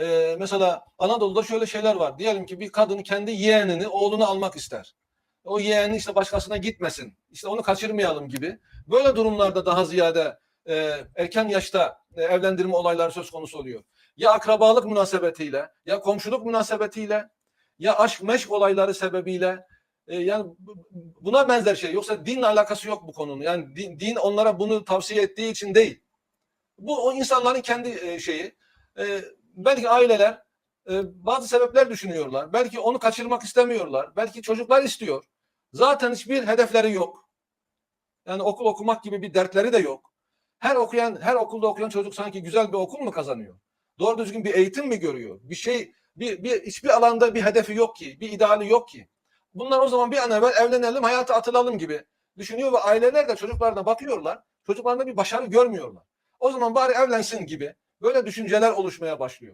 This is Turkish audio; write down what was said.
e, mesela Anadolu'da şöyle şeyler var. Diyelim ki bir kadın kendi yeğenini, oğlunu almak ister. O yeğeni işte başkasına gitmesin. İşte onu kaçırmayalım gibi. Böyle durumlarda daha ziyade e, erken yaşta e, evlendirme olayları söz konusu oluyor. Ya akrabalık münasebetiyle, ya komşuluk münasebetiyle, ya aşk meşk olayları sebebiyle e, yani bu- buna benzer şey. Yoksa dinle alakası yok bu konunun. Yani din, din onlara bunu tavsiye ettiği için değil. Bu o insanların kendi e, şeyi. E, belki aileler e, bazı sebepler düşünüyorlar. Belki onu kaçırmak istemiyorlar. Belki çocuklar istiyor. Zaten hiçbir hedefleri yok. Yani okul okumak gibi bir dertleri de yok. Her okuyan, her okulda okuyan çocuk sanki güzel bir okul mu kazanıyor? Doğru düzgün bir eğitim mi görüyor? Bir şey, bir, bir hiçbir alanda bir hedefi yok ki, bir ideali yok ki. Bunlar o zaman bir an evvel evlenelim, hayata atılalım gibi düşünüyor ve aileler de çocuklarına bakıyorlar. Çocuklarında bir başarı görmüyorlar. O zaman bari evlensin gibi böyle düşünceler oluşmaya başlıyor.